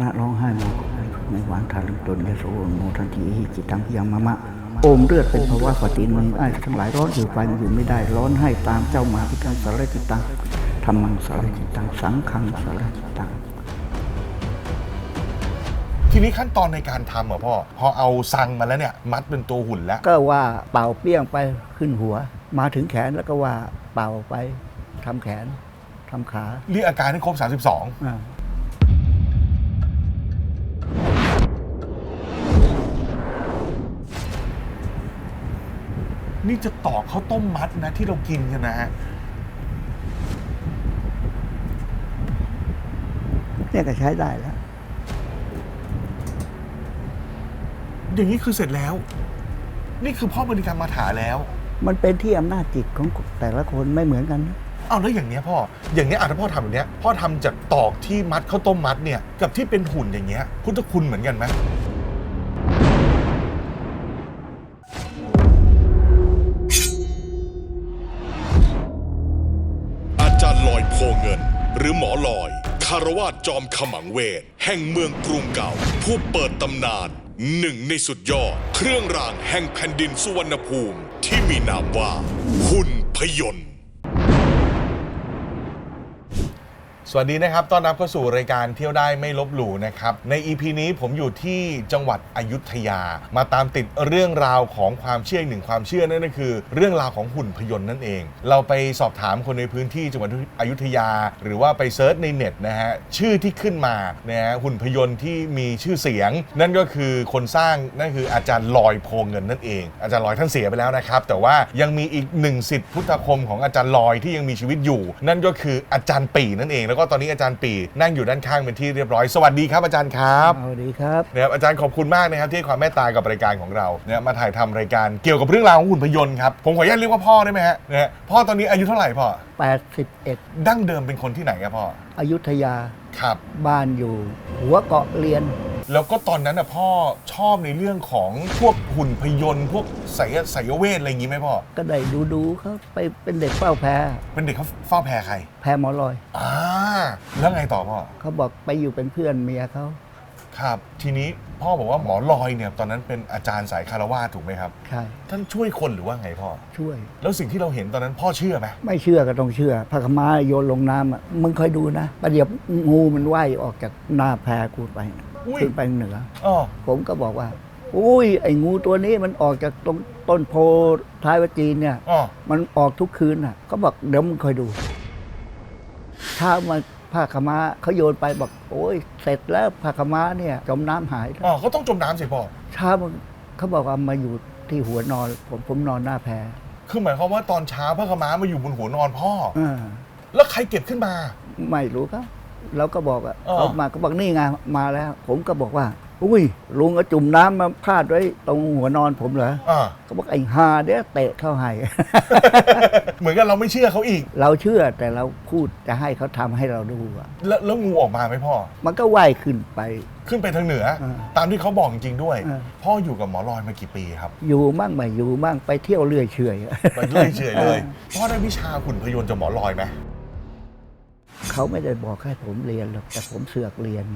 นะร้องไห้โมกไม่หวานทาลึงตนยโสโมทันทีหิจิตตังพยังมะมะโอมเลือดเป็นภาวะปฏิมือไอ้ทั้งหลายร้อนอยู่ไฟมันอยู่ไม่ได้ร้อนให้ตามเจ้ามาพิการสารจิตตังธรรมังสารจิตตังสังขังสารจิตตังทีนี้ขั้นตอนในการทำอะพ่อพอเอาซังมาแล้วเนี่ย มัดเป็นตัวหุ่นแล้ว ก็ว่าเป่าเปี้ยงไปขึ้นหัว มาถึงแขนแล้วก็ว่าเป่าไปทำแขนทำขา เรียกอาการให้ครบ 32 นี่จะตอกข้าวต้มมัดนะที่เรากินกันนะฮะเนี่ยก็ใช้ได้แล้ว อย่างนี้คือเสร็จแล้ว นี่คือพ่อบริกรรมมาถาแล้ว มันเป็นที่อำนาจจิตของแต่ละคนไม่เหมือนกันนะเอาแล้วอย่างเนี้ยพ่อ อย่างเนี้ยอาจจะถ้าพ่อทำแบบเนี้ยพ่อทำจากตอกที่มัดข้าวต้มมัดเนี่ย กับที่เป็นหุ่นอย่างเงี้ยพุทธคุณเหมือนกันไหมารวาสจอมขมังเวท แห่งเมืองกรุงเก่า ผู้เปิดตำนานหนึ่งในสุดยอด เครื่องรางแห่งแผ่นดินสุวรรณภูมิ ที่มีนามว่าหุ่นพยนต์ ส วัสดีนะครับ ต้อนรับเข้าสู่รายการเที่ยวได้ไม่ลบหลู่นะครับ ใน EP นี้ผมอยู่ที่จังหวัดอยุธยา มาตามติดเรื่องราวของความเชื่ออีกหนึ่งความเชื่อนั่นก็คือ เรื่องราวของหุ่นพยนต์นั่นเอง เราไปสอบถามคนในพื้นที่จังหวัดอยุธยา หรือว่าไปเซิร์ชในเน็ตนะฮะชื่อที่ขึ้นมานะฮะหุ่นพยนต์ที่มีชื่อเสียง นั่นก็คือคนสร้างนั่นคืออาจารย์ลอยโพเงินนั่นเอง อาจารย์ลอยท่านเสียไปแล้วนะครับ แต่ว่ายังมีอีกหนึ่งสิทธิพุทธคมของอาจารย์ลอยที่ยังมีชีวิตอยู่ นั่นก็คืออาจารย์ปีนั่นเองแล้วก็ตอนนี้อาจารย์ปีนั่งอยู่ด้านข้างเป็นที่เรียบร้อย สวัสดีครับอาจารย์ครับสวัสดีครับนะครับอาจารย์ขอบคุณมากนะครับที่ให้ความเมตตากับรายการของเราเนี่ยมาถ่ายทำรายการเกี่ยวกับเรื่องราวของหุ่นพยนต์ครับผมขออนุญาตเรียกว่าพ่อได้ไหมฮะนะฮะพ่อตอนนี้อายุเท่าไหร่พ่อ81 ดั้งเดิมเป็นคนที่ไหนครับพ่ออยุธยา ครับ บ้านอยู่ หัวเกาะเรียน แล้วก็ตอนนั้นน่ะพ่อชอบในเรื่องของพวกหุ่นพยนต์พวกไสยไสยเวทอะไรอย่างงี้ไหมพ่อ ก็ได้ดูดูๆเขาไปเป็นเด็กเฝ้าแพรเป็นเด็กเขาเฝ้าแพรใครแพรหมอลอย อ่าแล้วไงต่อพ่อ เขาบอกไปอยู่เป็นเพื่อนเมียเขาครับ ทีนี้ พ่อบอกว่าหมอลอยเนี่ยตอนนั้นเป็นอาจารย์สายคารวาสถูกไหมครับใช่ท่านช่วยคนหรือว่าไงพ่อ ช่วย แล้วสิ่งที่เราเห็นตอนนั้นพ่อเชื่อไหมไม่เชื่อก็ต้องเชื่อพระขม้าโยนลงน้ำอะมึงคอยดูนะประเดี๋ยวงูมันว่ายออกจากหน้าแพกูไปนะอุ้ยขึ้นไปเหนือ อ๋อผมก็บอกว่า อุ้ย ไอ้งูตัวนี้มันออกจากตรงต้นโพท้ายวัดจีนเนี่ย อ๋อมันออกทุกคืนอะเขาบอกเดี๋ยวมึงคอยดู ถ้ามา ผ้าขาวม้าเขาโยนไปบอกโอ้ยเสร็จแล้วผ้าขาวม้าเนี่ยจมน้ำหายแล้วอ๋อเขาต้องจมน้ำสิพ่อ เช้ามันเขาบอกว่ามาอยู่ที่หัวนอน ผมผมนอนหน้าแพคือหมายความว่าตอนเช้าพระขาวม้ามาอยู่บนหัวนอนพ่ออ่าแล้วใครเก็บขึ้นมา ไม่รู้ครับเราก็บอกอะอ๋อเขามาก็บอกนี่ไงมาแล้ว ผมก็บอกว่า อุ้ยลุงเอาจุ่มน้ำมาพาดไว้ตรงหัวนอนผมเหรออ่าเขาบอกไอ้ฮาเดี๋ยวเตะเข้าให้ เหมือนกันเราไม่เชื่อเขาอีก เราเชื่อแต่เราพูดจะให้เขาทำให้เราดูอะแล้วแล้วงูออกมาไหมพ่อ มันก็ว่ายขึ้นไป ขึ้นไปทางเหนือ อ่าตามที่เขาบอกจริงๆด้วย อ่า พ่ออยู่กับหมอลอยมากี่ปีครับ อยู่มั่งไม่อยู่มั่งไปเที่ยวเรื่อยเฉอย ไปเรื่อยเฉยเลย พ่อได้วิชาหุ่นพยนต์จากหมอลอยไหม เขาไม่ได้บอกให้ผมเรียนหรอกแต่ผมเสือกเรียน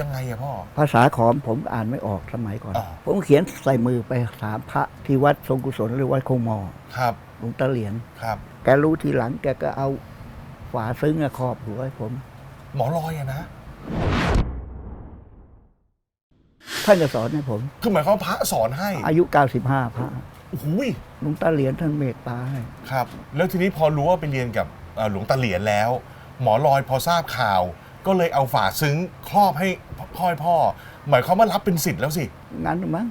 ยังไงอะพ่อ ภาษาขอมผมอ่านไม่ออกสมัยก่อน อ่า ผมเขียนใส่มือไปถามพระที่วัดทรงกุศลหรือวัดคงมอครับหลวงตาเหรียญครับ แกรู้ทีหลังแกก็เอาฝาซึ้งอะครอบหัวให้ผม หมอลอยอะนะท่านจะสอนให้ผม คือหมายความว่าพระสอนให้อายุ 95พระโอ้โหยหลวงตาเหรียญท่านเมตตาให้ ครับ แล้วทีนี้พอรู้ว่าไปเรียนกับเอ่อหลวงตาเหรียญแล้ว หมอลอยพอทราบข่าว ก็เลยเอาฝาซึ้งครอบให้พ่อให้พ่อ หมายความว่ารับเป็นสิทธิ์แล้วสิงั้นมั้ง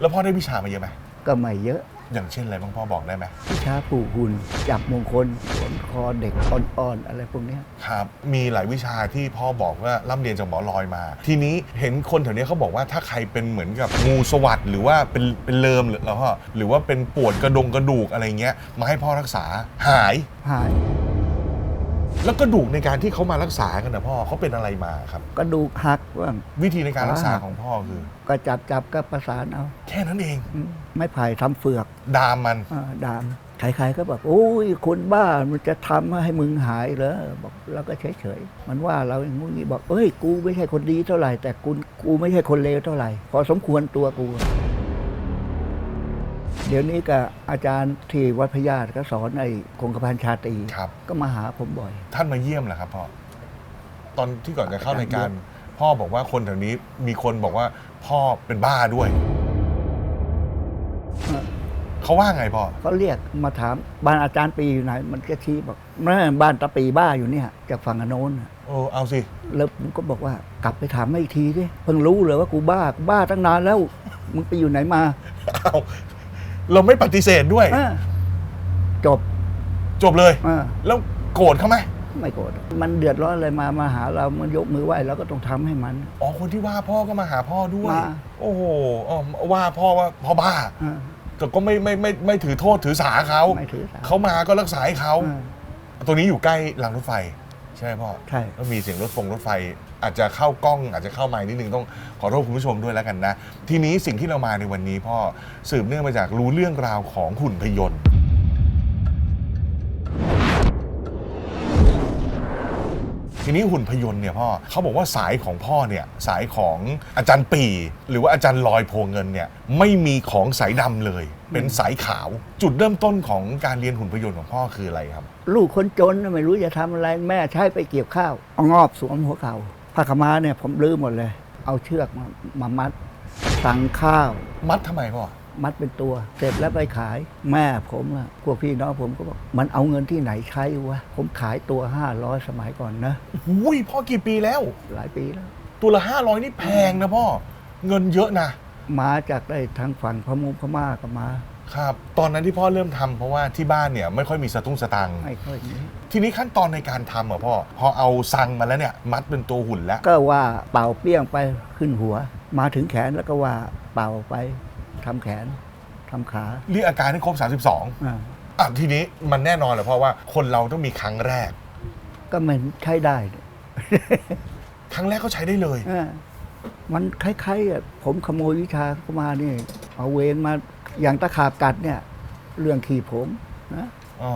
แล้วพ่อได้วิชามาเยอะไหมก็ไม่เยอะ อย่างเช่นอะไรบ้างพ่อบอกได้ไหมวิชาผูกหุ่นจับมงคลขนคอเด็กอ่อนๆอะไรพวกเนี้ย ครับ มีหลายวิชาที่พ่อบอกว่าร่ำเรียนจากหมอลอยมา ทีนี้เห็นคนแถวเนี้ยเขาบอกว่าถ้าใครเป็นเหมือนกับงูสวัสดหรือว่าเป็นเป็นเลิมหรือแล้วพ่อหรือว่าเป็นปวดกระดงกระดูกอะไรเงี้ยมาให้พ่อรักษาหาย หาย แล้วกระดูกในการที่เขามารักษากันนะพ่อเขาเป็นอะไรมาครับ กระดูกหักว่างวิธีในการรักษาอ่าของพ่อคือ ก็จับจับก็ประสานเอา แค่นั้นเองอืมไม่ไผ่ทำเฟือกดามมันอ่าดามใครๆก็บอกโอ้ยคนบ้ามันจะทำให้มึงหายเหรอบอกเราก็เฉยๆมันว่าเราอย่างงู้นอย่างงี้บอกเอ้ยกูไม่ใช่คนดีเท่าไหร่แต่กูกูไม่ใช่คนเลวเท่าไหร่พอสมควรตัวกู เดี๋ยวนี้กับอาจารย์ที่วัดพญาตก็สอนไอ้คงกระพันชาตรีครับ ก็มาหาผมบ่อย ท่านมาเยี่ยมเหรอครับพ่อตอนที่ก่อนจะเข้ารายการพ่อบอกว่าคนแถวนี้มีคนบอกว่าพ่อเป็นบ้าด้วยเออเขาว่าไงพ่อเขาเรียกมาถามบ้านอาจารย์ปีอยู่ไหน มันก็ชี้บอกแม่บ้านตาปีบ้าอยู่เนี่ยจากฝั่งอนโน้นน่ะโอ้เอาสิแล้วผมก็บอกว่ากลับไปถามไม่อีกทีดิเพิ่งรู้เลยว่ากูบ้ากูบ้าตั้งนานแล้วมึงไปอยู่ไหนมาเอา เราไม่ปฏิเสธด้วย อ่าจบจบเลย อ่าแล้วโกรธเขาไหมไม่โกรธมันเดือดร้อนอะไรมามาหาเรามันยกมือไหว้เราก็ต้องทำให้มัน อ๋อคนที่ว่าพ่อก็มาหาพ่อด้วย มา โอ้โหอ๋อว่าพ่อว่าพ่อบ้าอ่า แต่ก็ไม่ไม่ไม่ไม่ถือโทษถือสาเขาไม่ถือสา เขามาก็รักษาให้เขา อ่าตัวนี้อยู่ใกล้รางรถไฟ ใช่ไหมพ่อใช่ แล้วมีเสียงรถฟงรถไฟ อาจจะเข้ากล้อง อาจจะเข้าไมค์นิดนึงต้องขอโทษคุณผู้ชมด้วยแล้วกันนะ ทีนี้สิ่งที่เรามาในวันนี้พ่อสืบเนื่องมาจากรู้เรื่องราวของหุ่นพยนต์ ทีนี้หุ่นพยนต์เนี่ยพ่อเขาบอกว่าสายของพ่อเนี่ยสายของอาจารย์ปี หรือว่าอาจารย์ลอยโพเงินเนี่ยไม่มีของสายดำเลย เป็นสายขาว จุดเริ่มต้นของการเรียนหุ่นพยนต์ของพ่อคืออะไรครับ ลูกคนจนน่ะไม่รู้จะทำอะไรแม่ใช้ไปเกี่ยวข้าวเอางอบสวมหัวเข่าผ้าขาวม้าเนี่ยผมลื้อหมดเลย เอาเชือกมามามัดสั่งข้าว มัดทำไมพ่อ มัดเป็นตัว เสร็จแล้วไปขายแม่ผมอะพวกพี่น้องผมก็บอกมันเอาเงินที่ไหนใช้วะผมขายตัว 500 สมัยก่อนนะ อุ้ยพ่อกี่ปีแล้ว หลายปีแล้ว ตัวละห้าร้อยนี่แพงนะพ่อ เงินเยอะนะ มาจากได้ทางฝั่งพมุงพม่าก็มาครับ ตอนนั้นที่พ่อเริ่มทำเพราะว่าที่บ้านเนี่ยไม่ค่อยมีสตุ้งสตังค์ไม่ค่อยมีทีนี้ขั้นตอนในการทำอะพ่อพอเอาซังมาแล้วเนี่ย มัดเป็นตัวหุ่นแล้ว ก็ว่าเป่าเปี้ยงไปขึ้นหัว มาถึงแขนแล้วก็ว่าเป่าไปทำแขนทำขาเรียกอาการให้ครบ 32อ่าอะทีนี้มันแน่นอนแหละเพราะว่าคนเราต้องมีครั้งแรก ก็มันใช้ได้เนี่ยครั้งแรกก็ใช้ได้เลย อ่า มันคล้ายๆอะผมขโมยวิชาเข้ามานี่ เอาเวรมาอย่างตะขาบกัดเนี่ย เรื่องขี่ผมนะอ๋อ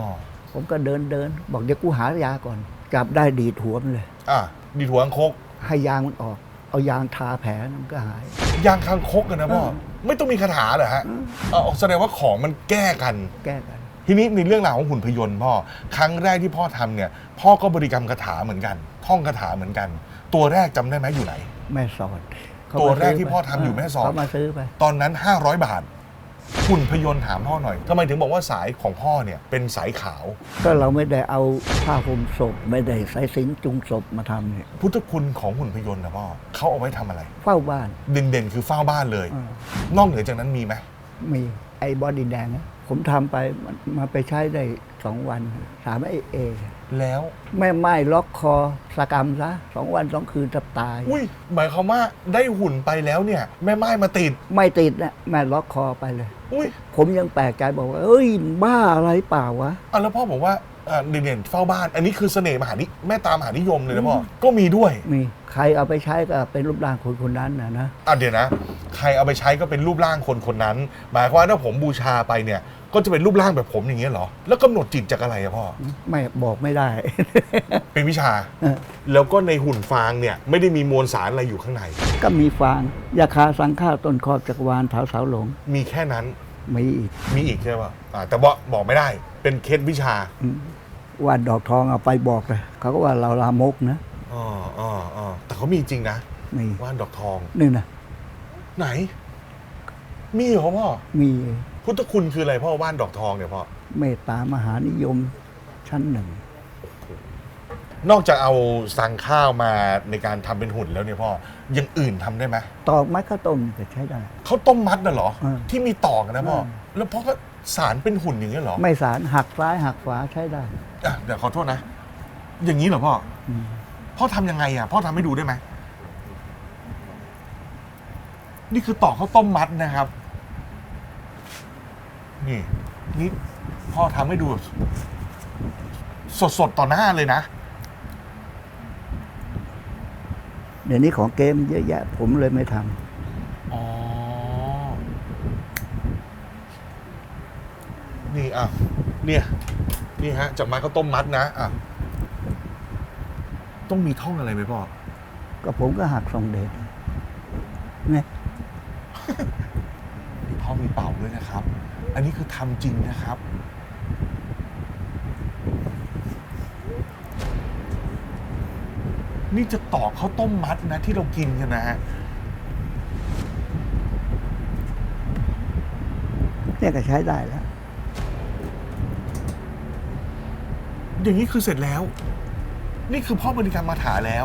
ผมก็เดินเดิน บอกเดี๋ยวกูหายาก่อน จับได้ดีดหัวมันเลย อะดีดหัวอังคก ให้ยางมันออก เอายางทาแผลมันก็หาย ยางคางคกกันนะพ่อเออไม่ต้องมีคาถาเหรอฮะเออแสดงว่าของมันแก้กัน แก้กัน ทีนี้ในเรื่องราวของหุ่นพยนต์พ่อ ครั้งแรกที่พ่อทำเนี่ย พ่อก็บริกรรมคาถาเหมือนกัน ท่องคาถาเหมือนกัน ตัวแรกจำได้ไหมอยู่ไหน แม่สอดเขาตัวมาแรกซื้ที่พ่อทำอยู่แม่สอด เขามาซื้อไป ตอนนั้น 500 บาทหุ่นพยนต์ถามพ่อหน่อยทำไมถึงบอกว่าสายของพ่อเนี่ย เป็นสายขาว ก็เราไม่ได้เอาผ้าห่มศพ ไม่ได้ใส่สินจุงศพมาทำเนี่ยพุทธคุณของหุ่นพยนต์นะพ่อเขาเอาไว้ทำอะไร เฝ้าบ้านเด่นๆ คือเฝ้าบ้านเลย อ่านอกเหนือจากนั้นมีไหมมีไอ้บอดี้แดงนะผมทำไปมันมาไปใช้ได้ สองวันถามไอ้เอ แล้วแม่ไม้ล็อกคอสกรรมซะสองวันสองคืนจะตาย อุ้ยหมายความว่าได้หุ่นไปแล้วเนี่ย แม่ไม้มาติด ไม่ติดนะแม่ล็อกคอไปเลย อุ้ยผมยังแปลกใจบอกว่า เอ้ย บ้าอะไรเปล่าวะ อะแล้วพ่อบอกว่าอ่าเด่นๆเฝ้าบ้าน อันนี้คือเสน่ห์มหานิแม่ตามหานิยมเลยนะพ่อก็มีด้วย มีใครเอาไปใช้ก็เป็นรูปร่างคนคนนั้นนะนะ อะเดี๋ยวนะ ใครเอาไปใช้ก็เป็นรูปร่างคนคนนั้น หมายความว่าถ้าผมบูชาไปเนี่ย ก็จะเป็นรูปร่างแบบผมอย่างเงี้ยเหรอ แล้วกำหนดจิตจากอะไรอะพ่อ ไม่บอกไม่ได้ เป็นวิชา เออแล้วก็ในหุ่นฟางเนี่ยไม่ได้มีมวลสารอะไรอยู่ข้างใน ก็มีฟางยาคาสังฆาต้นครอบจักรวาลเท้าเสาหลงมีแค่นั้น มีอีกมีอีกใช่ป่ะอ่าแต่บอกบอกไม่ได้ เป็นเคล็ดวิชาอืมว่าดอกทองเอาไปบอกเลยเขาก็ว่าเราลามกนะอ๋ออ๋ออ๋อแต่เขามีจริงนะมีว่านดอกทอง นี่นะไหน มีเหรอพ่อมี พุทธคุณคืออะไรพ่อว่านดอกทองเนี่ยพ่อเมตตามหานิยมชั้นหนึ่ง นอกจากเอาสั่งข้าวมาในการทำเป็นหุ่นแล้วเนี่ยพ่ออยังอื่นทำได้ไหมตอกไม้ข้าวต้มก็ใช้ได้ เขาต้มมัดน่ะเหรออืมที่มีตอกนะพ่ออมแล้วพ่อก็สารเป็นหุ่นอย่างเงี้ยเหรอไม่สารหักซ้ายหักขวาใช้ได้อะเดี๋ยวขอโทษนะ อย่างนี้เหรอพ่ออืมพ่อทำยังไงอะพ่อทำให้ดูได้ไหมนี่คือตอกข้าวต้มมัดนะครับ นี่นี่พ่อทำให้ดูแบบสดๆต่อหน้าเลยนะ เดี๋ยวนี้ของเกมเยอะแยะ ผมเลยไม่ทำอ๋อ นี่อะ เนี่ย นี่ฮะ จากไม้ข้าวต้มมัดนะอะ ต้องมีท่องอะไรไหมพ่อ ก็ผมก็หักส่งเดชเนี่ย นี่พ่อมีเป่าด้วยนะครับ อั นนี้คือทำจริงนะครับ นี่จะตอกข้าวต้มมัดนะที่เรากินกันนะฮะเนี่ยก็ใช้ได้แล้ว อย่างนี้คือเสร็จแล้ว นี่คือพ่อบริการมาถาแล้ว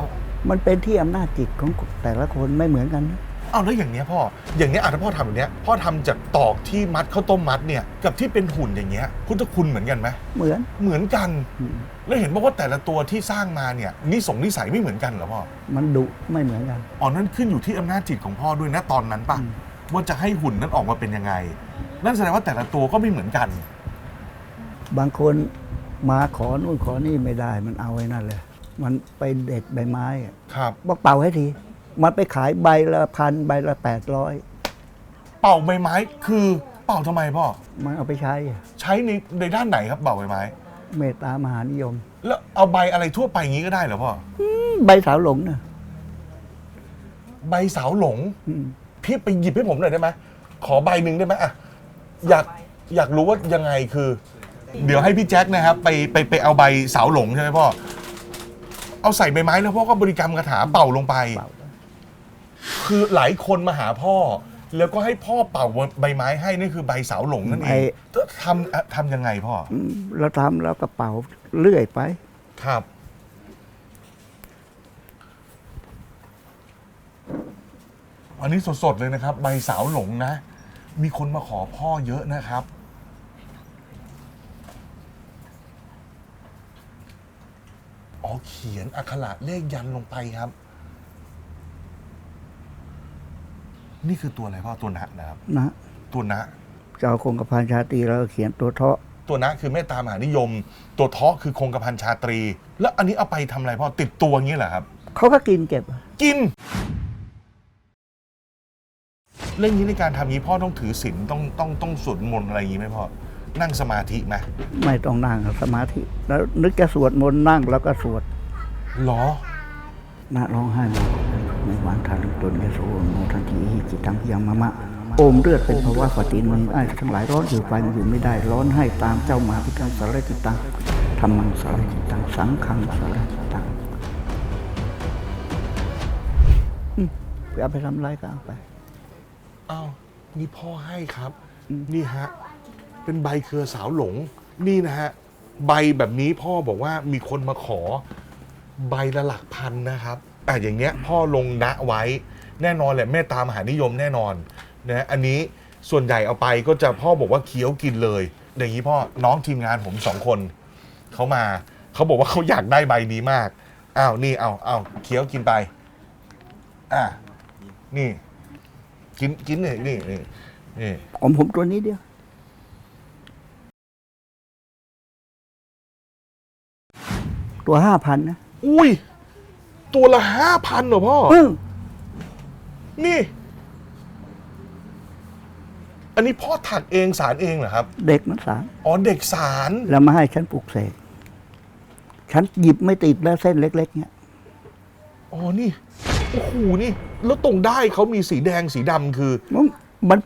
มันเป็นที่อำนาจจิตของแต่ละคนไม่เหมือนกันนะเอาแล้วอย่างเนี้ยพ่อ อย่างเนี้ยอะถ้าพ่อทำแบบเนี้ยพ่อทำจากตอกที่มัดข้าวต้มมัดเนี่ยกับที่เป็นหุ่นอย่างเงี้ยพุทธคุณเหมือนกันไหมเหมือนเหมือนกัน อืมแล้วเห็นบอกว่าแต่ละตัวที่สร้างมาเนี่ยนิสงนิสัยไม่เหมือนกันเหรอพ่อมันดุไม่เหมือนกัน อ๋อนั่นขึ้นอยู่ที่อำนาจจิตของพ่อด้วยนะตอนนั้นป่ะอืม ว่าจะให้หุ่นนั้นออกมาเป็นยังไง นั่นแสดงว่าแต่ละตัวก็ไม่เหมือนกัน บางคนมาขอนู่นขอนี่ไม่ได้ มันเอาไว้นั่นเลย มันไปเด็ดใบไม้อะครับ บอกเป่าให้ที มันไปขายใบละพันใบละแปดร้อยเป่าใบไม้คือเป่าทำไมพ่อ มันเอาไปใช้อะใช้ในในด้านไหนครับเป่าใบไม้ เมตตามหานิยม แล้วเอาใบอะไรทั่วไปอย่างนี้ก็ได้เหรอพ่อ อืมใบสาวหลงนะใบสาวหลง อืมพี่ไปหยิบให้ผมหน่อยได้ไหมขอใบหนึ่งได้ไหมอะอยากอยากรู้ว่ายังไงคือ เดี๋ยวให้พี่แจ็คนะครับ ไปไปไปเอาใบสาวหลงใช่ไหมพ่อ เอาใส่ใบไม้แล้วพ่อก็บริกรรมคาถาเป่าลงไป เป่า คือหลายคนมาหาพ่อ แล้วก็ให้พ่อเป่าใบไม้ให้นี่คือใบสาวหลงนั่นเองทำอะทำยังไงพ่ออืมเราทำแล้วก็เป่าเรื่อยไป ครับ อันนี้สดๆเลยนะครับ ใบสาวหลงนะ มีคนมาขอพ่อเยอะนะครับ อ๋อเขียนอักขระเลขยันลงไปครับ นี่คือตัวอะไรพ่อตัวนะนะครับ นะตัวนะ เจ้าคงกระพันชาตรีเราก็เขียนตัวเทาะตัวนะคือเมตตามหานิยม ตัวเทาะคือคงกระพันชาตรี แล้วอันนี้เอาไปทำอะไรพ่อติดตัวอย่างนี้เหรอครับ เขาก็กินเก็บ กิน เรื่องนี้ในการทำนี้พ่อต้องถือศีลต้องต้องต้องสวดมนต์อะไรอย่างนี้ไหมพ่อนั่งสมาธิไหมไม่ต้องนั่งสมาธิ แล้วนึกจะสวดมนต์นั่งแล้วก็สวดหรอนะร้องไห้หมด หวานทารุตนยโสโมทันทีหิจิตังพยังมะมะโอมเลือดเป็นภาวะปฏิมือไอ้ทั้งหลายร้อนอยู่ไฟมันอยู่ไม่ได้ร้อนให้ตามเจ้ามาพิการสารจิตตังธรรมังสารจิตตังสังฆังสารจิตตังไปเอาไปทำไรก็เอาไปอ้าวนี่พ่อให้ครับ นี่ฮะ เป็นใบเครือสาวหลง นี่นะฮะ ใบแบบนี้พ่อบอกว่ามีคนมาขอ ใบละหลักพันนะครับ อะอย่างเงี้ยพ่อลงณไว้แน่นอนแหละเมตตามหานิยมแน่นอนนะอันนี้ส่วนใหญ่เอาไปก็จะพ่อบอกว่าเคี้ยวกินเลยอย่างนี้พ่อน้องทีมงานผมสองคนเขามาเขาบอกว่าเขาอยากได้ใบนี้มากอ้าวนี่เอาเอาเคี้ยวกินไป อะนี่ กินกินนี่นี่นี่นี่ของผมตัวนี้เดียวตัวห้าพันนะ อุ้ย ตัวละห้าพันเหรอพ่อเออนี่ อันนี้พ่อถักเองสารเองเหรอครับ เด็กมันสารอ๋อเด็กสารแล้วมาให้ฉันปลูกเสกฉันหยิบไม่ติดแล้วเส้นเล็ก ๆ เนี่ยอ๋อนี่โอ้โหนี่ แล้วตรงได้เขามีสีแดงสีดำคือ มันมัน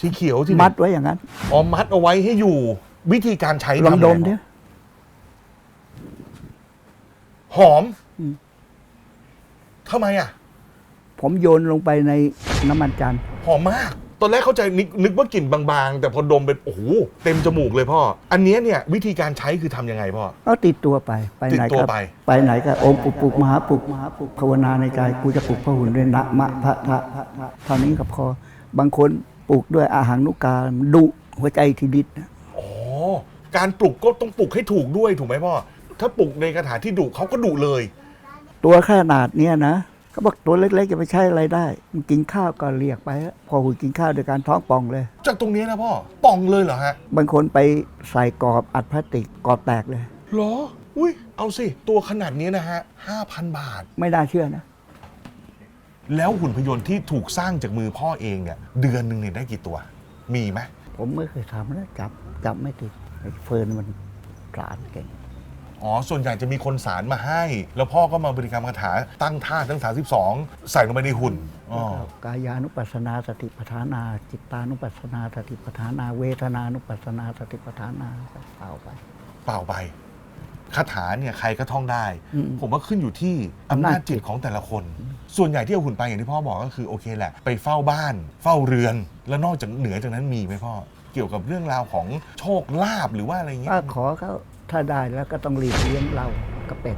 สีเขียวที่ไหนมัดไว้อย่างนั้นอ๋อมัดเอาไว้ให้อยู่ วิธีการใช้ลองทำไดมเดียวหอม อืม ทำไมอะ ผมโยนลงไปในน้ำมันจันทร์หอมมาก ตอนแรกเข้าใจนึกนึกว่ากลิ่นบางๆ แต่พอดมเป็นโอ้โหเต็มจมูกเลยพ่อ อันเนี้ยเนี่ยวิธีการใช้คือทำยังไงพ่อ ก็ติดตัวไปไปไหนติดตัวก็ไป ไปไหนก็โอมปุกปุกมหาปุกมหาปุกภาวนาในใจกูจะปลุกพระหุ่นด้วยนะมะพระทะทะทะเท่านี้ก็พอบางคนปลูกด้วยอาหารนุกาดุหัวใจทีดิดนะอ๋อ การปลุกก็ต้องปลุกให้ถูกด้วยถูกไหมพ่อ ถ้าปลุกในคาถาที่ดุเขาก็ดุเลย ตัวขนาดเนี้ยนะเขาบอกตัวเล็กๆจะไปใช้อะไรได้มันกินข้าวก็เรียกไป พอหุ่นกินข้าวโดยการท้องป่องเลย จากตรงนี้นะพ่อป่องเลยเหรอฮะบางคนไปใส่กรอบอัดพลาสติกกรอบแตกเลยเหรอ อุ้ยเอาสิ ตัวขนาดนี้นะฮะห้าพันบาท ไม่น่าเชื่อนะ แล้วหุ่นพยนต์ที่ถูกสร้างจากมือพ่อเองเนี่ยเดือนหนึ่งเนี่ยได้กี่ตัว มีไหมผมไม่เคยทำนะจับจับไม่ติดไอ้เฟิร์นมันกลานเก่ง อ๋อ ส่วนใหญ่จะมีคนสารมาให้ แล้วพ่อก็มาบริกรรมคาถาตั้งท่าทั้ง 32 ใส่ลงไปในหุ่นอ๋อ แล้วก็กายานุปัสสนาสติปัฏฐานา จิตตานุปัสสนาสติปัฏฐานา เวทนานุปัสสนาสติปัฏฐานาเปล่าไป เปล่าไปคาถาเนี่ยใครก็ท่องได้ อืมผมว่าขึ้นอยู่ที่อำนาจอำนาจจิจิตตของแต่ละคน ส่วนใหญ่ที่เอาหุ่นไปอย่างที่พ่อบอกก็คือโอเคแหละ ไปเฝ้าบ้าน เฝ้าเรือน แล้วนอกจากเหนือจากนั้นมีไหมพ่อ เกี่ยวกับเรื่องราวของโชคลาภหรือว่าอะไรเงี้ถ้ายขอเขา ถ้าได้แล้วก็ต้องรีบเลี้ยงเรากับเป็ด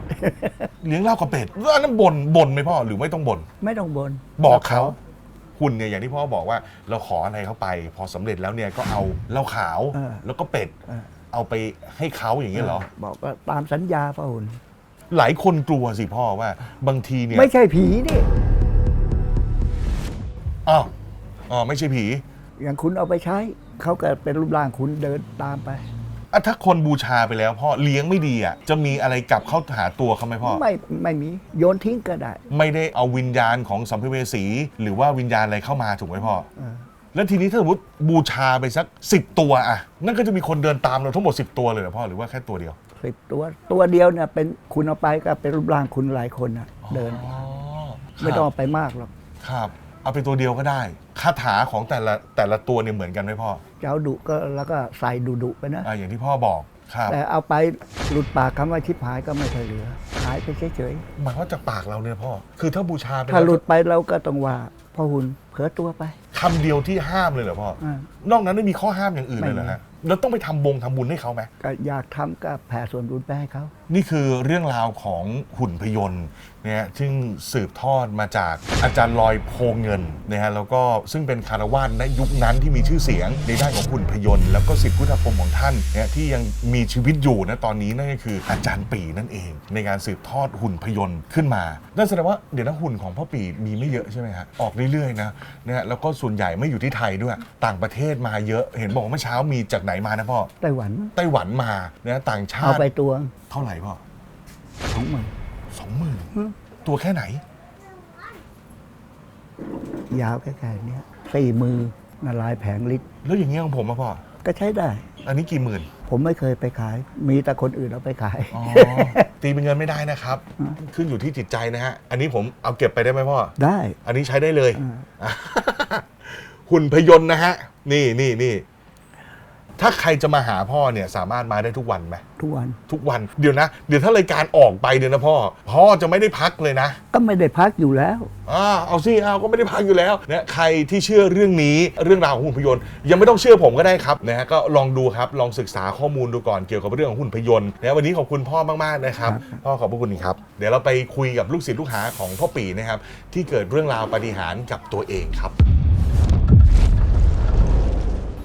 เลี้ยงเหล้ากับเป็ดแล้วอันนั้นบ่นบ่นไหมพ่อหรือไม่ต้องบ่นไม่ต้องบนบอกเขาหุ่นเนี่ยอย่างที่พ่อบอกว่า เราขออะไรเข้าไป พอสำเร็จแล้วเนี่ยก็เอาเหล้าขาวเออแล้วก็เป็ดเออเอาไปให้เขาอย่างนี้ยเหรอ บอกว่าตามสัญญาพระหุ่นหลายคนกลัวสิพ่อว่าบางทีเนี่ยไม่ใช่ผีนี่ อ้าวอ๋อไม่ใช่ผี อย่างคุณเอาไปใช้ เขาก็เป็นรูปร่างคุณเดินตามไป อะถ้าคนบูชาไปแล้วพ่อเลี้ยงไม่ดีอะจะมีอะไรกลับเข้าหาตัวเขาไหมพ่อ ไม่ไม่มีโยนทิ้งก็ได้ไม่ได้เอาวิญญาณของสัมภเวสี หรือว่าวิญญาณอะไรเข้ามาถูกไหมพ่อ เออแล้วทีนี้ถ้าสมมติบูชาไปสักสิบตัวอะนั่นก็จะมีคนเดินตามเราทั้งหมดสิบตัวเลยเหรอพ่อหรือว่าแค่ตัวเดียวสิบตัวตัวเดียวเนี่ยเป็นคุณเอาไปก็เป็นรูปร่างคุณหลายคนนะเดินอ๋อไม่ต้องครับเอาไปมากหรอกครับ เอาไปตัวเดียวก็ได้คาถาของแต่ละแต่ละตัวเนี่ยเหมือนกันไหมพ่อเจ้าดุก็แล้วก็ใส่ดุดุๆไปนะ อ่าอย่างที่พ่อบอกครับแต่เอาไปหลุดปากคำว่าชิบหายก็ไม่เคยเหลือ หายไปเฉยหมายว่าจากปากเราเนี่ยพ่อ คือถ้าบูชาไปๆถ้าแล้วหลุดไปเราก็ต้องว่าพ่อหุ่นเผลอตัวไปคำเดียวที่ห้ามเลยเหรอพ่ออ่านอกนั้นไม่มีข้อห้ามอย่างอื่นเลยเหรอไม่มีฮะแล้วต้องไปทำบงทำบุญให้เขาไหมก็อยากทำก็แผ่ส่วนบุญไปให้เขา นี่คือเรื่องราวของหุ่นพยนต์เนี่ยซึ่งสืบทอดมาจากอาจารย์ลอยโพเงินนะฮะแล้วก็ซึ่งเป็นคารวาสในยุคนั้นที่มีชื่อเสียงในด้านของหุ่นพยนต์ แล้วก็สิทธิพุทธพรหมของท่านเนี่ยที่ยังมีชีวิตอยู่นะตอนนี้นั่นก็คืออาจารย์ปีนั่นเอง ในการสืบทอดหุ่นพยนต์ขึ้นมานั่นแสดงว่าเดี๋ยวนะหุ่นของพ่อปีมีไม่เยอะใช่ไหมฮะออกเรื่อยๆนะนะฮะแล้วก็ส่วนใหญ่ไม่อยู่ที่ไทยด้วย ต่างประเทศมาเยอะเห็นบอกว่าเมื่อเช้ามีจากไหนมานะพ่อไต้หวันไต้หวันมานะต่างชาเอาติไปตัวเท่าไหร่พ่อสองหมื่นสองหมื่นตัวแค่ไหน ยาวแค่ๆเนี้ยสี่มือนาลายแผงลิตรแล้วอย่างเงี้ยของผมอะพ่อ ก็ใช้ได้ อันนี้กี่หมื่น ผมไม่เคยไปขาย มีแต่คนอื่นเอาไปขาย อ๋อ ตีเป็นเงินไม่ได้นะครับอืมขึ้นอยู่ที่จิตใจนะฮะ อันนี้ผมเอาเก็บไปได้ไหมพ่อ ได้ อันนี้ใช้ได้เลย อ่า หุ่นพยนต์นะฮะ นี่นี่นี่ ถ้าใครจะมาหาพ่อเนี่ยสามารถมาได้ทุกวันไหมทุกวัน ทุกวันเดี๋ยวนะ เดี๋ยวถ้ารายการออกไปเดี๋ยวนะพ่อ พ่อจะไม่ได้พักเลยนะก็ไม่ได้พักอยู่แล้วอ่าเอาสิเอาก็ไม่ได้พักอยู่แล้วนะใครที่เชื่อเรื่องนี้เรื่องราวของหุ่นพยนต์ยังไม่ต้องเชื่อผมก็ได้ครับนะฮะก็ลองดูครับลองศึกษาข้อมูลดูก่อนเกี่ยวกับเรื่องของหุ่นพยนต์นะวันนี้ขอบคุณพ่อมากๆนะครับครับพ่อขอบพระคุณครับ เดี๋ยวเราไปคุยกับลูกศิษย์ลูกหาของพ่อปีนะครับที่เกิดเรื่องราวปาฏิหารย์กับตัวเองครับ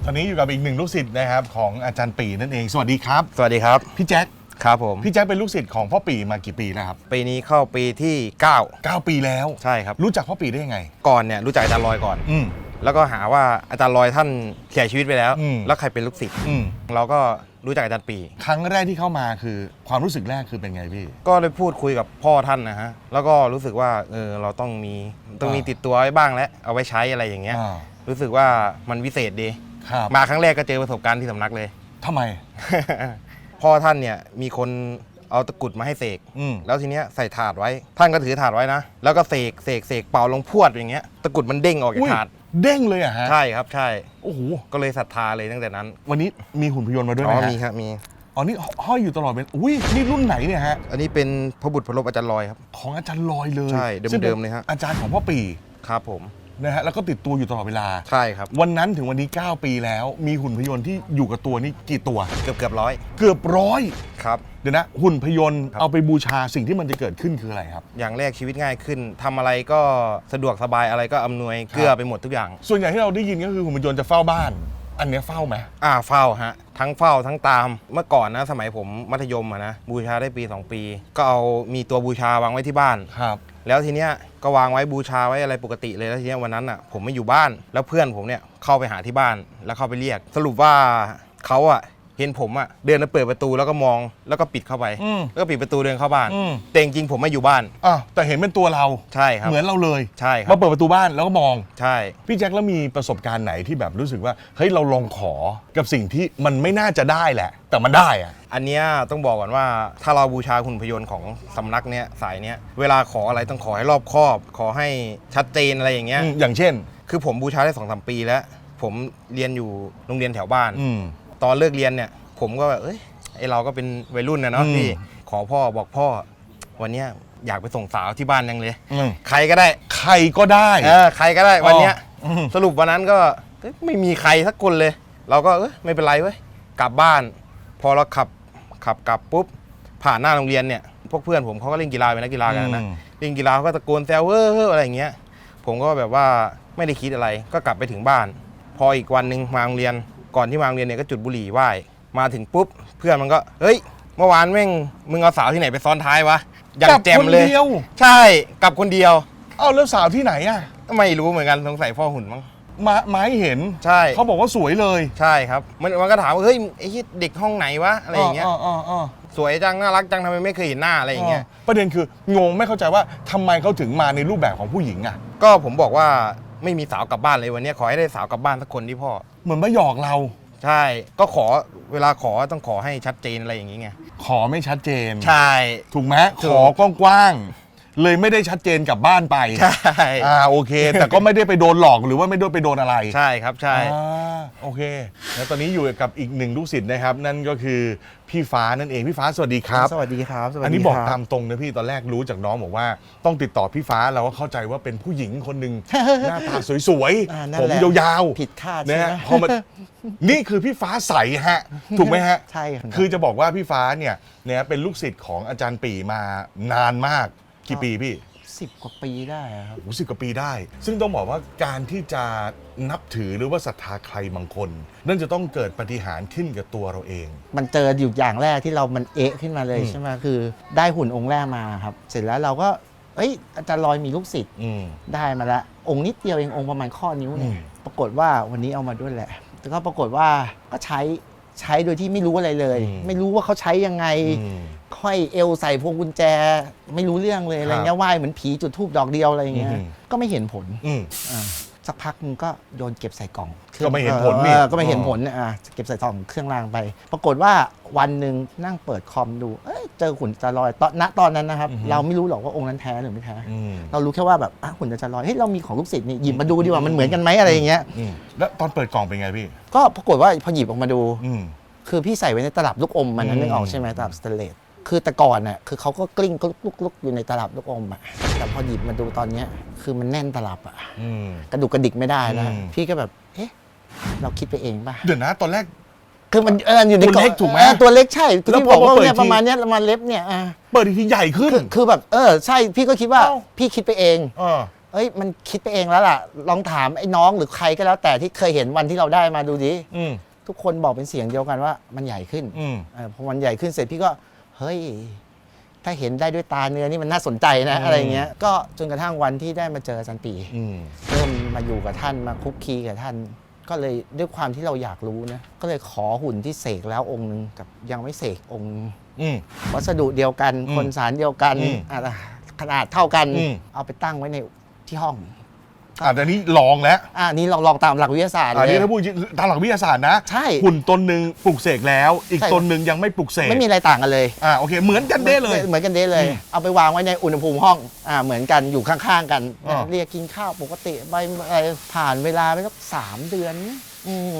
ตอนนี้อยู่กับอีกหนึ่งลูกศิษย์นะครับของอาจารย์ปีนั่นเอง สวัสดีครับ สวัสดีครับ พี่แจ็ค ครับผม พี่แจ็คเป็นลูกศิษย์ของพ่อปีมากี่ปีแล้วครับ ปีนี้เข้าปีที่9ปีแล้ว9ใช่ครับ รู้จักพ่อปีได้ยังไง ก่อนเนี่ยรู้จักอาจารย์ลอยก่อน อืม แล้วก็หาว่าอาจารย์ลอยท่านเสียชีวิตไปแล้ว อืม แล้วใครเป็นลูกศิษย์ อืม เราก็รู้จักอาจารย์ปี ครั้งแรกที่เข้ามาคือความรู้สึกแรกคือเป็นไงพี่ ก็เลยพูดคุยกับพ่อท่านนะฮะ แล้วก็รู้สึกว่าเออเราต้องมีต้องมีอ่าติดตัวไว้บ้างแล้วเอาไว้ใช้อะไรอย่างเงี้ย อ่า รู้สึกว่ามันวิเศษดี ครับมาครั้งแรกก็เจอประสบการณ์ที่สำนักเลย ทำไม พ่อท่านเนี่ยมีคนเอาตะกรุดมาให้เสก อืม แล้วทีเนี้ยใส่ถาดไว้ ท่านก็ถือถาดไว้นะ แล้วก็เสกเสกเสกเป่าลงพรวดอย่างเงี้ย ตะกรุดมันเด้งออกจาอุ้กยถาด เด้งเลยอะฮะ ใช่ครับ ใช่ โอ้โห ก็เลยศรัทธาเลยตั้งแต่นั้น วันนี้มีหุ่นพยนต์มาด้วยอ๋ไหมอ ฮะมีครับ มี อ๋อ นี่ห้อยอยู่ตลอดเป็น อุ้ย นี่รุ่นไหนเนี่ยฮะ อันนี้เป็นพระบุตรพระลบอาจารย์ลอยครับ ของอาจารย์ลอยเลยใช่ซึ่งป็นเดิมๆเลยฮะ อาจารย์ของพ่อปี ครับผม นะฮะแล้วก็ติดตัวอยู่ตลอดเวลา ใช่ครับ วันนั้นถึงวันนี้ 9 ปีแล้ว มีหุ่นพยนต์ที่อยู่กับตัวนี่กี่ตัว เกือบเกือบร้อยเกือบร้อยครับ เดี๋ยวนะ หุ่นพยนต์ครับเอาไปบูชาสิ่งที่มันจะเกิดขึ้นคืออะไรครับ อย่างแรกชีวิตง่ายขึ้นทำอะไรก็สะดวกสบายอะไรก็อำนวยเกื้อไปหมดทุกอย่าง ส่วนใหญ่ที่เราได้ยินก็คือหุ่นพยนต์จะเฝ้าบ้าน อันเนี้ยเฝ้าไหมอ่าเฝ้าฮะ ทั้งเฝ้าทั้งตามเมื่อก่อนนะ สมัยผมมัธยมอะนะบูชาได้ปี 2 ปี ก็เอามีตัวบูชาวางไว้ที่บ้าน ครับ แล้วทีเนี้ยก็วางไว้บูชาไว้อะไรปกติเลยแล้วทีเนี้ยวันนั้นอะผมไม่อยู่บ้านแล้วเพื่อนผมเนี่ยเข้าไปหาที่บ้านแล้วเข้าไปเรียก สรุปว่าเขาอะ เห็นผมอะเดินมาเปิดประตูแล้วก็มองแล้วก็ปิดเข้าไป อืมแล้วก็ปิดประตูเดินเข้าบ้าน อืม แต่จริงๆผมไม่อยู่บ้าน อะแต่เห็นเป็นตัวเรา ใช่ครับ เหมือนเราเลยใช่ครัมาบเปิดประตูบ้านแล้วก็มอง ใช่ พี่แจ็คแล้วมีประสบการณ์ไหนที่แบบรู้สึกว่าเฮ้ยเราลองขอกับสิ่งที่มันไม่น่าจะได้แหละ แต่มันได้อะ อันเนี้ยต้องบอกก่อนว่าถ้าเราบูชาคุณพยนต์ของสำนักเนี้ยสายเนี้ยเวลาขออะไรต้องขอให้รอบคอบ ขอให้ชัดเจนอะไรอย่างเงี้ยอืมอย่างเช่น คือผมบูชาได้สองสามปีแล้ว ผมเรียนอยู่โรงเรียนแถวบ้าน อืม ตอนเลิกเรียนเนี่ย ผมก็แบบเอ้ยไอเราก็เป็นวัยรุ่นนะเนาะอืมพี่ขอพ่อบอกพ่อ วันเนี้ยอยากไปส่งสาวที่บ้านยังเลยอืม ใครก็ได้ใครก็ได้ เออใครก็ได้วันเนี้ยอืม สรุปวันนั้นก็เอ้ยไม่มีใครสักคนเลย เราก็เอ้ยไม่เป็นไรเว้ยกลับบ้าน พอเราขับขับกลับปุ๊บผ่านหน้าโรงเรียนเนี่ยพวกเพื่อนผมเขาก็เล่นกีฬาเป็นนักกีฬากันนะ อืม เล่นกีฬาเขาก็ตะโกนแซวเฮ้อเฮ้ออะไรอย่างเงี้ย ผมก็แบบว่าไม่ได้คิดอะไรก็กลับไปถึงบ้าน พออีกวันหนึ่งมาโรงเรียน ก่อนที่มาโรงเรียนเนี่ยก็จุดบุหรี่ไหว้มาถึงปุ๊บเพื่อนมันก็เฮ้ย เมื่อวานแม่งมึงเอาสาวที่ไหนไปซ้อนท้ายวะอย่างแจมเลยกบคนเดียว ใช่กลับคนเดียวเอ้าแล้วสาวที่ไหนอะไม่รู้เหมือนกันสงสัยพ่อหุ่นมั้ง มามาให้เห็นใช่ เขาบอกว่าสวยเลยใช่ครับ มันมันก็ถามว่าเฮ้ยไอ้เหี้ยเด็กห้องไหนวะอะไรอย่างเงี้ยอ๋ออ๋อสวยจังน่ารักจังทำไมไม่เคยเห็นหน้าอะไรอย่างเงี้ย ประเด็นคืองงไม่เข้าใจว่าทำไมเขาถึงมาในรูปแบบของผู้หญิงอะ ก็ผมบอกว่าไม่มีสาวกลับบ้านเลยวันเนี้ยขอให้ได้สาวกลับบ้านสักคนที่พ่อ เหมือนมาหยอกเรา ใช่ก็ขอเวลาขอต้องขอให้ชัดเจนอะไรอย่างงี้ไงขอไม่ชัดเจน ใช่ ถูกไหมถูขก อกว้างๆ เลยไม่ได้ชัดเจนกลับบ้านไปใช่อ่าโอเค แต่ก็ไม่ได้ไปโดนหลอกหรือว่าไม่ได้ไปโดนอะไรใช่ครับใช่ อ่าโอเค แล้วตอนนี้อยู่กับอีกหนึ่งลูกศิษย์นะครับ นั่นก็คือพี่ฟ้านั่นเองพี่ฟ้าสวัสดีครับ สวัสดีครับสวัสดีอันนี้บอกครับตามตรงนะพี่ตอนแรกรู้จากน้องบอกว่า ต้องติดต่อพี่ฟ้าเราก็เข้าใจว่าเป็นผู้หญิงคนหนึ่ง หน้าตาสวยอ่าๆนั่นผมแหละยาวๆผิดคาดนะใช่ไหมฮะพอมานี่คือพี่ฟ้าใสฮะ ถูกไหมฮะใช่ครับ คือจะบอกว่าพี่ฟ้าเนี่ยเนี่ยเป็นลูกศิษย์ของอาจารย์ปีมานานมาก กี่ปีพี่ สิบกว่าปีได้ครับ โอ้สิบกว่าปีได้ ซึ่งต้องบอกว่าการที่จะนับถือหรือว่าศรัทธาใครบางคน นั่นจะต้องเกิดปาฏิหารย์ขึ้นกับตัวเราเอง มันเจออยู่อย่างแรกที่เรามันเอะขึ้นมาเลยอืมใช่ไหมคือ ได้หุ่นองค์แรกมาครับ เสร็จแล้วเราก็ เอ้ยอาจารย์ลอยมีลูกศิษย์อืม ได้มาละองค์นิดเดียวเององค์ประมาณข้อนิ้วเนี่อืยมปรากฏว่าวันนี้เอามาด้วยแหละแต่ก็ปรากฏว่าก็ใช้ ใช้โดยที่ไม่รู้อะไรเลยไม่รู้ว่าเขาใช้ยังไง อืม ค่อยเอวใส่พวงกุญแจ ไม่รู้เรื่องเลยอะไรครับเงี้ยไหว้เหมือนผีจุดทูบดอกเดียวอะไรเงี้ย อืม ก็ไม่เห็นผล อืมอ่า สักพักนึงก็โยนเก็บใส่กล่องก็ไม่เห็นผลนี่เออก็ไม่เห็นผลอ่าเก็บใส่กล่องเครื่องรางไป ปรากฏว่าวันหนึ่งนั่งเปิดคอมดู เอ้ยเจอหุ่นจารอยตอนณตอนนั้นนะครับเราไม่รู้หรอกว่าองค์นั้นแท้หรือไม่แท้ อืมเรารู้แค่ว่าแบบอะหุ่นจารอยเฮ้ยเรามีของลูกศิษย์นี่หยิบมาดูดีกว่ามันเหมือนกันไหมอะไรอย่างเงี้ย อืมแล้วตอนเปิดกล่องเป็นไงพี่ ก็ปรากฏว่าพอหยิบออกมาดู อืม คือพี่ใส่ไว้ในตลับลูกอมมันนั้นอืมนึกออกใช่ไหมตลับสเตนเลส คือแต่ก่อนน่ะคือเขาก็กลิ้งกลุกลุกๆอยู่ในตลับลูกอมอะแต่พอหยิบมาดูตอนเนี้ยคือมันแน่นตลับอะอืม กระดุกกระดิกไม่ได้นะอืม พี่ก็แบบเอ๊ะเราคิดไปเองป่ะ เดี๋ยวนะ ตอนแรก คือมันเอออยู่ในตัวเล็กล่องถูกไหมเออตัวเล็กใช่คือแล้วพี่พบออกว่ามาเปิดเนี่ยที ประมาณเนี้ยประมาณเล็บเนี่ยอะเปิดอีกทีใหญ่ขึ้น คือคือแบบเออใช่พี่ก็คิดว่าเอ้า พี่คิดไปเอง เออ เอ้ยมันคิดไปเองแล้วล่ะ ลองถามไอ้น้องหรือใครก็แล้วแต่ที่เคยเห็นวันที่เราได้มาดูดิอืมทุกคนบอกเป็นเสียงเดียวกันว่ามันใหญ่ขึ้นอืม เออพอมันใหญ่ขึ้นเสร็จพี่ก็เฮ้ย ถ้าเห็นได้ด้วยตาเนื้อนี่มันน่าสนใจนะอืมอะไรเงี้ย ก็จนกระทั่งวันที่ได้มาเจออาจารย์ปีอืมเริ่มมาอยู่กับท่านมาคุกคีกับท่าน ก็เลยด้วยความที่เราอยากรู้นะ ก็เลยขอหุ่นที่เสกแล้วองค์หนึ่งกับยังไม่เสกองค์นึงอืมวัสดุเดียวกันอืมคนสารเดียวกันอืมอะขนาดเท่ากันอืมเอาไปตั้งไว้ในที่ห้อง อะแต่นี้ลองแล้วอ่านี่ลองลองตามหลักวิทยาศาสตร์อันเลนี้ย ถ้าพูดจริงตามหลักวิทยาศาสตร์นะใช่หุ่นตนหนึ่งปลุกเสกแล้ว อีกใช่ ตนหนึ่งยังไม่ปลุกเสกไม่มีอะไรต่างกันเลยอ่าโอเค เหมือนกันเด้เลย เหมือนกันเด้เลยอืมเอาไปวางไว้ในอุณหภูมิห้องอ่าเหมือนกันอยู่ข้างๆกัน อ่า เรียกกินข้าวปกติไปอะไรผ่านเวลาไปสักสามเดือนอืม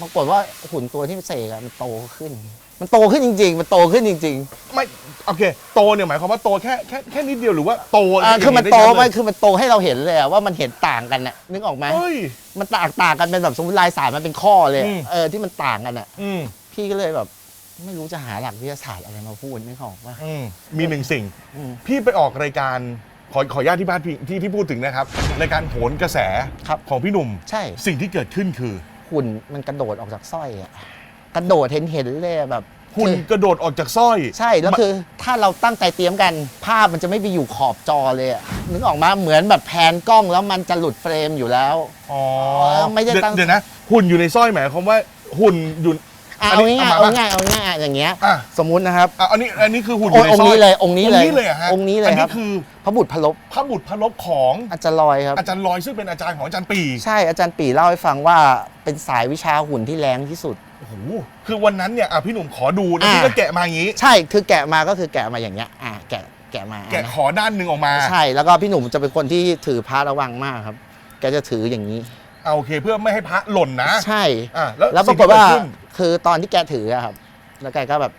ปรากฏว่าหุ่นตัวที่เสกอะมันโตขึ้น มันโตขึ้นจริง ๆ มันโตขึ้นจริง ไม่โอเค โตเนี่ยหมายความว่าโตแค่แค่แค่นิดเดียวหรือว่าโตๆอ่าย่างคือมันได้โตชัดไปเลยคือมันโตให้เราเห็นเลยอะว่ามันเห็นต่างกันน่ะนึกออกไหมเฮ้ย มันต่างต่างกันเป็นแบบสมมติลายสารมันเป็นข้อเลยอืม เออที่มันต่างกันอะอืมพี่ก็เลยแบบ ไม่รู้จะหาหลักวิทยาศาสตร์อะไรมาพูดนึกออกว่าอืมมีหนึ่งสิ่ง อืม พี่ไปออกรายการขอขออนุญาตที่บ้านพี่ที่ที่พูดถึงนะครับรายการโหนกระแสครับของพี่หนุ่ม ใช่ สิ่งที่เกิดขึ้นคือ หุ่นมันกระโดดออกจากสร้อยอะ กระโดดเห็นเห็นๆเลยอะแบบหุ่นคือกระโดดออกจากสร้อย ใช่แล้วคือถ้าเราตั้งใจเตรียมกัน ภาพมันจะไม่ไปอยู่ขอบจอเลยอะนึกออกมาเหมือนแบบแพนกล้องแล้วมันจะหลุดเฟรมอยู่แล้ว อ๋อไม่ได้เยวตั้ง เดี๋ยวนะ หุ่นอยู่ในสร้อยหมายความว่าหุ่นอยู่ อะอันเอานี้ง่ายๆเอาเอามาง่ายๆเอาง่ายๆอย่างเงี้ย อะ สมมุตินะครับ อะอันนี้อันนี้คือหุ่นอโอ้ยู่ในองค์สร้อยนี้เลยองค์นี้เลยองค์นี้เลยเหรอฮะองค์นี้เลยอันครันี้บ คือพระบุตรพระลบพระบุตรพระลบของอาจารย์ลอยครับ อาจารย์ลอยซึ่งเป็นอาจารย์ของอาจารย์ปี ใช่อาจารย์ปีเล่าให้ฟังว่าเป็นสายวิชาหุ่นที่แรงที่สุด โอ้โหคือวันนั้นเนี่ยอะพี่หนุ่มขอดูนะอ่าพี่ก็แกะมาอย่างนี้ ใช่คือแกะมาก็คือแกะมาอย่างเงี้ยอ่าแกะแกะมาแกะขอด้านหนึ่งออกมาใช่แล้วก็พี่หนุ่มจะเป็นคนที่ถือพระระวังมากครับ แกจะถืออย่างนี้เอาโอเคเพื่อไม่ให้พระหล่นนะใช่อะแล้วแล้วปสิ่รางกฏที่ว่าเดขึ้นคือตอนที่แกถืออะครับ แล้วแกก็แบบ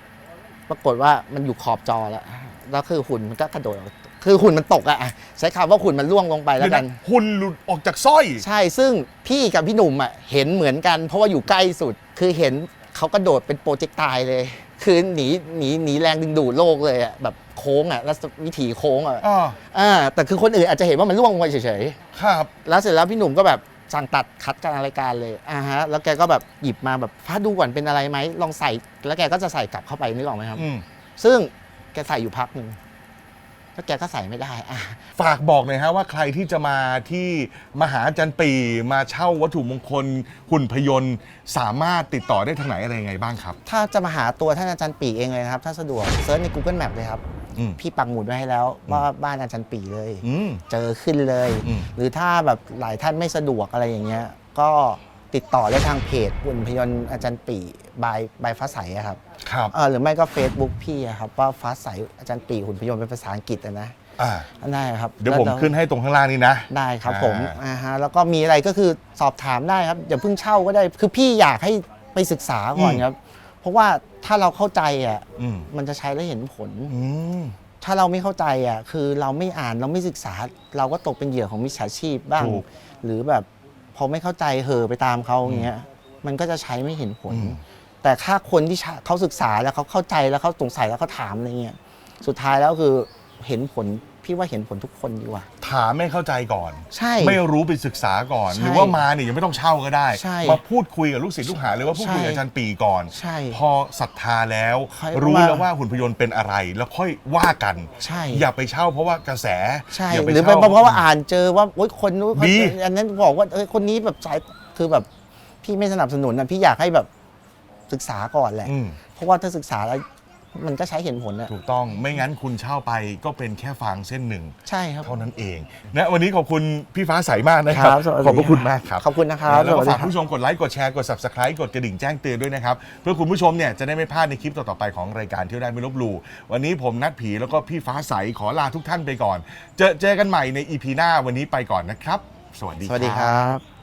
ปรากฏว่ามันอยู่ขอบจอแล้วแล้วคือหุ่นมันก็กระโดดออก คือหุ่นมันตกอะอะใช้คำว่าหุ่นมันล่วงลงไปแล้วกัน เดี๋ยะหุ่นหลุดออกจากสร้อย ใช่ซึ่งพี่กับพี่หนุ่มอะเห็นเหมือนกัน เพราะว่าอยู่ใกล้สุด คือเห็นเขากระโดดเป็นโปรเจกต์ตายเลย คือหนีหนีหนีแรงดึงดูดโลกเลยอะแบบโค้งอะแล้ววิถีโค้งอะอ่า อ่าแต่คือคนอื่นอาจจะเห็นว่ามันล่วงลงไปเฉยครับๆแล้วเสร็จแล้วพี่หนุ่มก็แบบสั่งตัดคัดการรายการเลยอ่าฮะแล้วแกก็แบบหยิบมาแบบฟ้าดูก่อนเป็นอะไรไหมลองใส่แล้วแกก็จะใส่กลับเข้าไปนึกออกไหมครับ อืมซึ่งแกใส่อยู่พักหนึ่ง แล้วแกก็ใส่ไม่ได้อะ ฝากบอกหน่อยฮะว่าใครที่จะมาที่มหาอาจารย์ปีมาเช่าวัตถุมงคลหุ่นพยนต์ สามารถติดต่อได้ทางไหนอะไรยังไงบ้างครับ ถ้าจะมาหาตัวท่านอาจารย์ปีเองเลยนะครับ ถ้าสะดวกเซิร์ชใน Google Map เลยครับ อืม พี่ปักหมุดไว้ให้แล้วว่าบ้านอาจารย์ปีเลย อืม เจอขึ้นเลย อืม หรือถ้าแบบหลายท่านไม่สะดวกอะไรอย่างเงี้ย ก็ ติดต่อได้ทางเพจหุ่นพยนต์อาจารย์ปีบายบายฟ้าใสอะครับครับ เออหรือไม่ก็ Facebook พี่อะครับว่าฟ้าใสอาจารย์ปีหุ่นพยนต์เป็นภาษาอังกฤษอะนะอ่า ได้ครับเดี๋ยวผมแล้ขึ้นให้ตรงข้างล่างนี้นะ ได้ครับผมอ่าอ่าฮะแล้วก็มีอะไรก็คือสอบถามได้ครับอย่าเพิ่งเช่าก็ได้คือพี่อยากให้ไปศึกษาก่อนครับ เพราะว่าถ้าเราเข้าใจอะอืมมันจะใช้แล้วเห็นผล อืม ถ้าเราไม่เข้าใจอะคือเราไม่อ่านเราไม่ศึกษา เราก็ตกเป็นเหยื่อของมิจฉาชีพบ้าง ถูก หรือแบบ พอไม่เข้าใจเหอะไปตามเขาอย่างเงี้ยมันก็จะใช้ไม่เห็นผลอืมแต่ถ้าคนที่เขาศึกษาแล้วเขาเข้าใจแล้วเขาสงสัยแล้วเขาถามอะไรเงี้ยสุดท้ายแล้วคือเห็นผล พี่ว่าเห็นผลทุกคนดีกว่า ถามไม่เข้าใจก่อน ใช่ไม่รู้ไปศึกษาก่อน ใช่หรือว่ามาเนี่ยยังไม่ต้องเช่าก็ได้ ใช่มาพูดคุยกับลูกศิษย์ลูกหาเลยว่าพูดคุยกับใช่อาจารย์ปีก่อน ใช่พอศรัทธาแล้ว ค่อยรู้ว่าแล้วว่าหุ่นพยนต์เป็นอะไร แล้วค่อยว่ากัน ใช่ อย่าไปเช่าเพราะว่ากระแสใช่ย่าหรือเป็นเพราะว่าอ่านเจอว่าโอ๊ยคนนู้นคนดีนี้อันนั้นบอกว่าเอ้ยคนนี้แบบสายคือแบบพี่ไม่สนับสนุนนะพี่อยากให้แบบศึกษาก่อนแหละ อืม เพราะว่าถ้าศึกษาแล้ว มันก็ใช้เห็นผลอะถูกต้องไม่งั้นคุณเช่าไปก็เป็นแค่ฟางเส้นหนึ่ง ใช่ครับ เท่านั้นเองนะวันนี้ขอบคุณพี่ฟ้าใสมากนะครับ ครับสวัสดีขอบพระคุณมากครับขอบคุณนะครับแล้วก็สวัสดีฝากครับ ผู้ชมกดไลค์กดแชร์กด subscribe กดกระดิ่งแจ้งเตือนด้วยนะครับ เพื่อคุณผู้ชมเนี่ยจะได้ไม่พลาดในคลิปต่อๆไปของรายการเที่ยวได้ไม่ลบหลู่วันนี้ผมนัดผีแล้วก็พี่ฟ้าใสขอลาทุกท่านไปก่อน เจอเจอกันใหม่ใน EP หน้าวันนี้ไปก่อนนะครับ สวัสดี สวัสดีครับ